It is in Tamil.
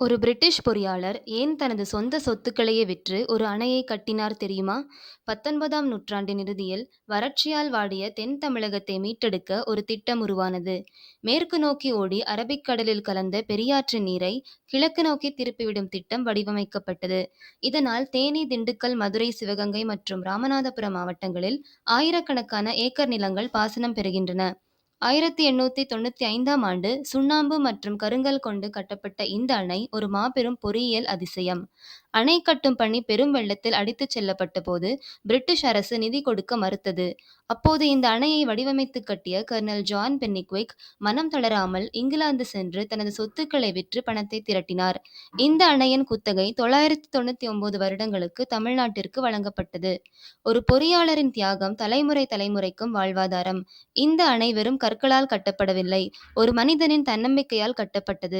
ஒரு பிரிட்டிஷ் பொறியாளர் ஏன் தனது சொந்த சொத்துக்களையே விற்று ஒரு அணையை கட்டினார் தெரியுமா? பத்தொன்பதாம் நூற்றாண்டின் இறுதியில் வறட்சியால் வாடிய தென் தமிழகத்தை மீட்டெடுக்க ஒரு திட்டம் உருவானது. மேற்கு நோக்கி ஓடி அரபிக்கடலில் கலந்த பெரியாற்றின் நீரை கிழக்கு நோக்கி திருப்பிவிடும் திட்டம் வடிவமைக்கப்பட்டது. இதனால் தேனி திண்டுக்கல் மதுரை சிவகங்கை மற்றும் ராமநாதபுரம் மாவட்டங்களில் ஆயிரக்கணக்கான ஏக்கர் நிலங்கள் பாசனம் பெறுகின்றன. ஆயிரத்தி எண்ணூத்தி தொண்ணூத்தி ஐந்தாம் ஆண்டு சுண்ணாம்பு மற்றும் கருங்கல் கொண்டு கட்டப்பட்ட இந்த அணை ஒரு மாபெரும் பொறியியல் அதிசயம். அணை கட்டும் பணி பெரும் வெள்ளத்தில் அடித்துச் செல்லப்பட்ட போது பிரிட்டிஷ் அரசு நிதி கொடுக்க மறுத்தது. அப்போது இந்த அணையை வடிவமைத்து கட்டிய கர்னல் ஜான் பென்னிக்விக் மனம் தளராமல் இங்கிலாந்து சென்று தனது சொத்துக்களை விற்று பணத்தை திரட்டினார். இந்த அணையின் குத்தகை தொள்ளாயிரத்து தொண்ணூற்றி ஒன்பது வருடங்களுக்கு தமிழ்நாட்டிற்கு வழங்கப்பட்டது. ஒரு பொறியாளரின் தியாகம் தலைமுறை தலைமுறைக்கும் வாழ்வாதாரம். இந்த அணை வெறும் கற்களால் கட்டப்படவில்லை ஒரு மனிதனின் தன்னம்பிக்கையால் கட்டப்பட்டது.